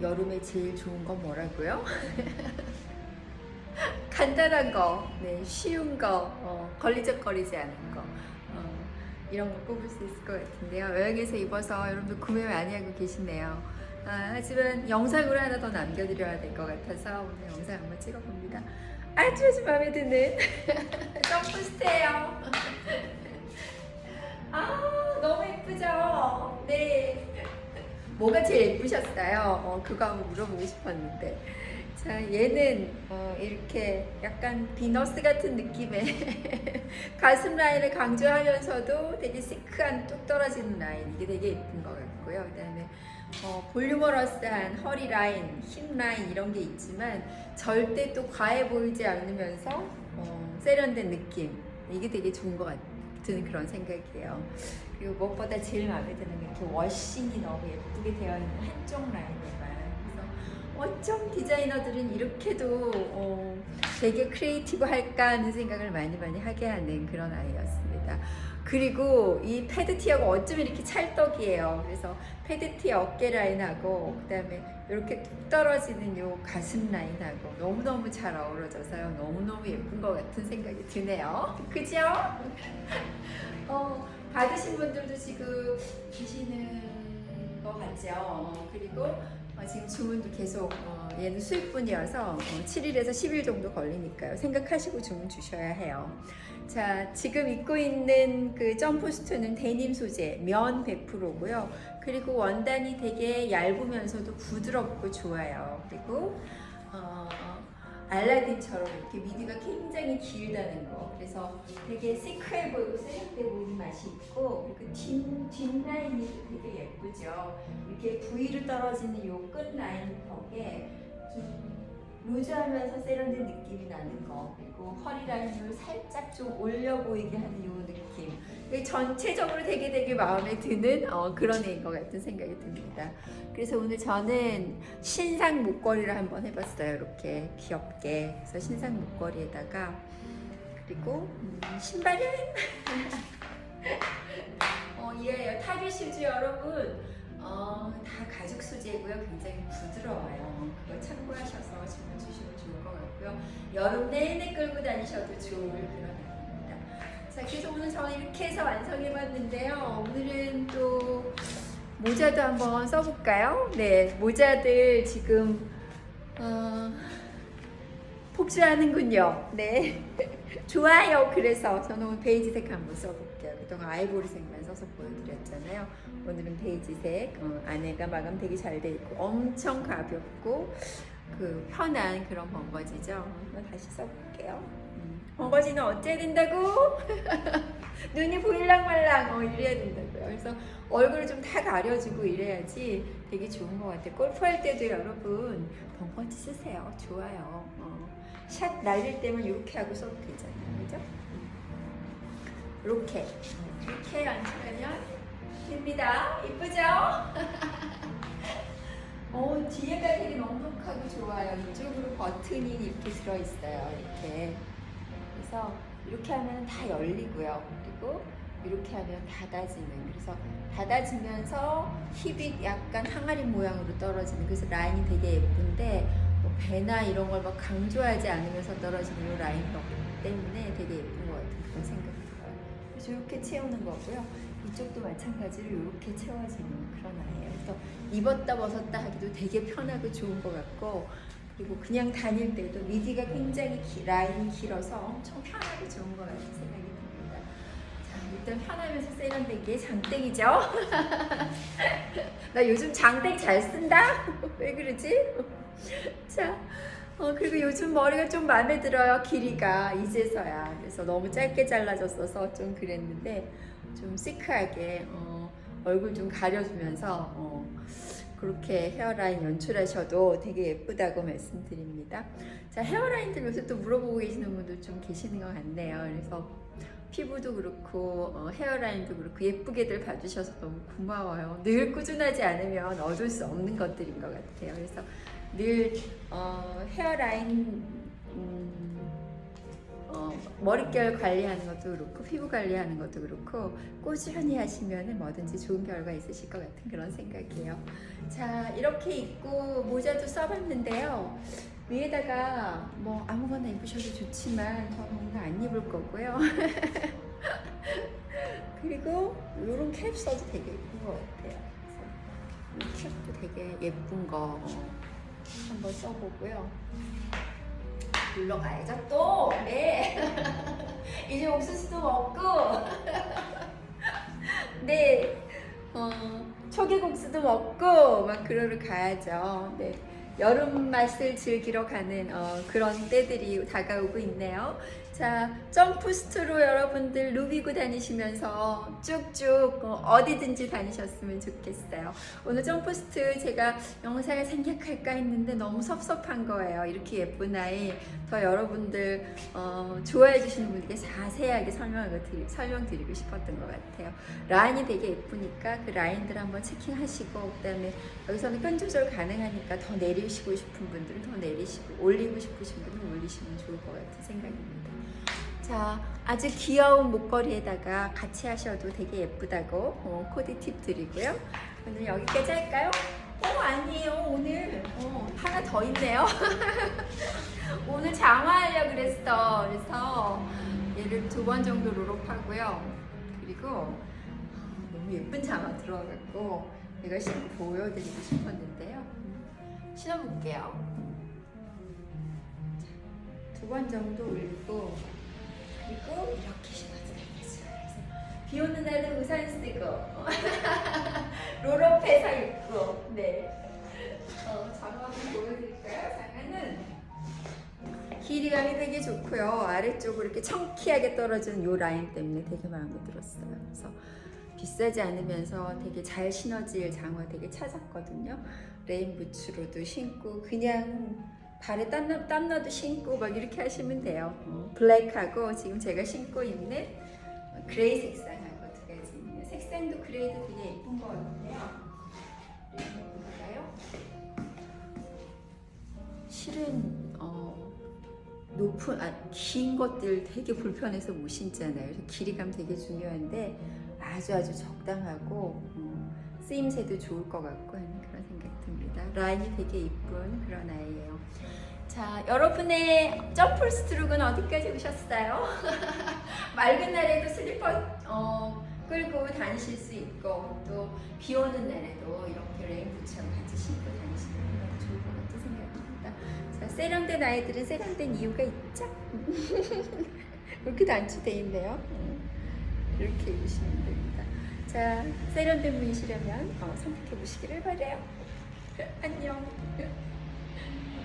여름에 제일 좋은 건 뭐라고요? 간단한 거, 네, 쉬운 거, 어, 걸리적거리지 않은 거. 어, 이런 거 꼽을 수 있을 것 같은데요. 여행에서 입어서 여러분들 구매 많이 하고 계시네요. 아, 하지만 영상으로 하나 더 남겨드려야 될 것 같아서 오늘 영상 한번 찍어봅니다. 아주 아주 마음에 드는 점프스트예요. 아 너무 예쁘죠? 네. 뭐가 제일 예쁘셨어요? 어, 그거 한번 물어보고 싶었는데. 자, 얘는 어, 이렇게 약간 비너스 같은 느낌의 가슴 라인을 강조하면서도 되게 시크한 뚝 떨어지는 라인 이게 되게 예쁜 것 같고요. 그 다음에 어, 볼륨어러스한 허리 라인, 힙 라인 이런 게 있지만 절대 또 과해 보이지 않으면서 어, 세련된 느낌 이게 되게 좋은 것 같 은 그런 생각이에요. 그리고 무엇보다 제일 마음에 드는 게 이렇게 워싱이 너무 예쁘게 되어 있는 한쪽 라인에만 그래서 어쩜 디자이너들은 이렇게도 어, 되게 크리에이티브 할까 하는 생각을 많이 많이 하게 하는 그런 아이였습니다. 그리고 이 패드 티어가 어쩜 이렇게 찰떡이에요. 그래서 패드 티어 어깨 라인하고 그다음에 이렇게 뚝 떨어지는 요 가슴 라인하고 너무너무 잘 어우러져서요. 너무너무 예쁜 것 같은 생각이 드네요. 그죠? 어, 받으신 분들도 지금 계시는 것 같죠. 어, 그리고 어, 지금 주문도 계속 어, 얘는 수입분이어서 어, 7일에서 10일 정도 걸리니까요. 생각하시고 주문 주셔야 해요. 자, 지금 입고 있는 그 점프스트는 데님 소재, 면 100%고요. 그리고 원단이 되게 얇으면서도 부드럽고 좋아요. 그리고 어, 알라딘처럼 이렇게 미디가 굉장히 길다는 거. 그래서 되게 시크해 보이고 세련돼 보이는 맛이 있고 그리고 뒷, 뒷라인이 되게 예쁘죠. 이렇게 V로 떨어지는 요 끝 라인 덕에 좀 루즈하면서 세련된 느낌이 나는 거. 그리고 허리 라인을 살짝 좀 올려 보이게 하는 요 느낌. 전체적으로 되게 되게 마음에 드는 어, 그런 애인 것 같은 생각이 듭니다. 그래서 오늘 저는 신상 목걸이를 한번 해봤어요 이렇게 귀엽게. 그래서 신상 목걸이에다가 그리고 음, 신발은? 어, 이에요 타비 슈즈 여러분. 어, 다 소재고요. 굉장히 부드러워요. 그거 참고하셔서 주문 주시면 좋을 것 같고요. 여름 내내 끌고 다니셔도 좋을 그런 아이입니다. 자, 그래서 오늘 저는 이렇게 해서 완성해봤는데요. 오늘은 또 모자도 한번 써볼까요? 네, 모자들 지금 어, 폭주하는군요. 네. 좋아요. 그래서 저는 오늘 베이지색 한번 써볼게요. 그동안 아이보리색만 써서 보여드렸잖아요. 오늘은 베이지색. 어, 안에가 마감 되게 잘 돼 있고 엄청 가볍고 그 편한 그런 번거지죠. 한번 다시 써볼게요. 음, 번거지는 어째야 된다고? 눈이 보일랑 말랑 어, 이래야 된다고요. 그래서 얼굴을 좀 다 가려주고 이래야지 되게 좋은 것 같아요. 골프할 때도 여러분 번거지 쓰세요. 좋아요. 어. 샷 날릴 때만 이렇게 하고 써도 되잖아요. 그죠? 이렇게 이렇게 앉으면 됩니다. 이쁘죠? 어, 뒤에가 되게 넉넉하고 좋아요. 이쪽으로 버튼이 이렇게 들어있어요. 이렇게. 그래서 이렇게 하면 다 열리고요. 그리고 이렇게 하면 닫아지는. 그래서 닫아지면서 힙이 약간 항아리 모양으로 떨어지는. 그래서 라인이 되게 예쁜데 뭐 배나 이런 걸 막 강조하지 않으면서 떨어지는 이 라인 때문에 되게 예쁜 것 같은 그런 들어요. 이렇게 채우는 거고요. 이쪽도 마찬가지로 이렇게 채워지는 그런 아이예요. 그래서 입었다 벗었다 하기도 되게 편하고 좋은 것 같고 그리고 그냥 다닐 때도 미디가 굉장히 기, 라인이 길어서 엄청 편하고 좋은 것 같은 생각이 듭니다. 자, 일단 편하면서 세련된 게 장땡이죠? 나 요즘 장땡 잘 쓴다? 왜 그러지? 자, 어, 그리고 요즘 머리가 좀 마음에 들어요. 길이가 이제서야. 그래서 너무 짧게 잘라졌어서 좀 그랬는데 좀 시크하게 어, 얼굴 좀 가려주면서 어, 그렇게 헤어라인 연출하셔도 되게 예쁘다고 말씀드립니다. 자, 헤어라인들 요새 또 물어보고 계시는 분들 좀 계시는 것 같네요. 그래서 피부도 그렇고 어, 헤어라인도 그렇고 예쁘게들 봐주셔서 너무 고마워요. 늘 꾸준하지 않으면 얻을 수 없는 것들인 것 같아요. 그래서 늘 어, 헤어라인 음, 어, 머릿결 관리하는 것도 그렇고 피부 관리하는 것도 그렇고 꾸준히 하시면 뭐든지 좋은 결과 있으실 것 같은 그런 생각이에요. 자 이렇게 입고 모자도 써봤는데요. 위에다가 뭐 아무거나 입으셔도 좋지만 저는 오늘 안 입을 거고요. 그리고 이런 캡 써도 되게 예쁜 것 같아요. 캡도 되게 예쁜 거 한번 써보고요. 물러가야죠 또. 네. 이제 옥수수도 먹고. 네. 어, 초계국수도 먹고 막 그러러 가야죠. 네. 여름 맛을 즐기러 가는 어, 그런 때들이 다가오고 있네요. 자, 점프스트로 여러분들 누비고 다니시면서 쭉쭉 어, 디든지 다니셨으면 좋겠어요. 오늘 점프스트 제가 영상을 생략할까 했는데 너무 섭섭한 거예요. 이렇게 예쁜 아이 더 여러분들 어, 좋아해 주시는 분들께 자세하게 설명을 드리, 설명드리고 싶었던 것 같아요. 라인이 되게 예쁘니까 그 라인들 한번 체킹하시고 그다음에 여기서는 끈 조절 가능하니까 더 내리시고 싶은 분들은 더 내리시고 올리고 싶으신 분은 올리시면 좋을 것 같은 생각입니다. 자, 아주 귀여운 목걸이에다가 같이 하셔도 되게 예쁘다고 어, 코디 팁 드리고요. 오늘 여기까지 할까요? 어, 아니에요. 오늘 어, 하나 더 있네요. 오늘 장화하려고 그랬어. 그래서 얘를 두 번 정도 롤업하고요. 그리고 너무 예쁜 장화 들어갔고 이걸 신고 보여드리고 싶었는데요. 신어볼게요. 두번 정도 올리고 그리고 이렇게 신어드리겠어요. 그래서 비 오는 날은 우산 쓰고 롤업해서 입고 네. 어, 장화 한번 보여드릴까요? 장화는 길이감이 되게 좋고요. 아래쪽으로 이렇게 청키하게 떨어지는 요 라인 때문에 되게 마음에 들었어요. 그래서 비싸지 않으면서 되게 잘 신어질 장화 되게 찾았거든요. 레인 부츠로도 신고 그냥 발에 땀나, 땀나도 신고 막 이렇게 하시면 돼요. 어, 블랙하고 지금 제가 신고 있는 그레이 색상하고 두 가지 있는 색상도 그레이도 되게 예쁜 것 같아요. 그리고 볼까요? 실은 어, 높은 아, 긴 것들 되게 불편해서 못 신잖아요. 그래서 길이감 되게 중요한데 아주 아주 적당하고 음, 쓰임새도 좋을 것 같고 하는 그런 생각 듭니다. 라인이 되게 이쁜 그런 아이예요. 자, 여러분의 점프 스트로크는 어디까지 오셨어요? 맑은 날에도 슬리퍼 어, 끌고 다니실 수 있고 또 비 오는 날에도 이렇게 레인 부츠하고 같이 신고 다니시면 너무 좋을 것 같은 생각입니다. 자, 세련된 아이들은 세련된 이유가 있죠? 이렇게 단추돼 있네요. 음, 이렇게 입으시면 됩니다. 자, 세련된 분이시려면 어, 선택해 보시기를 바래요. 그 안녕.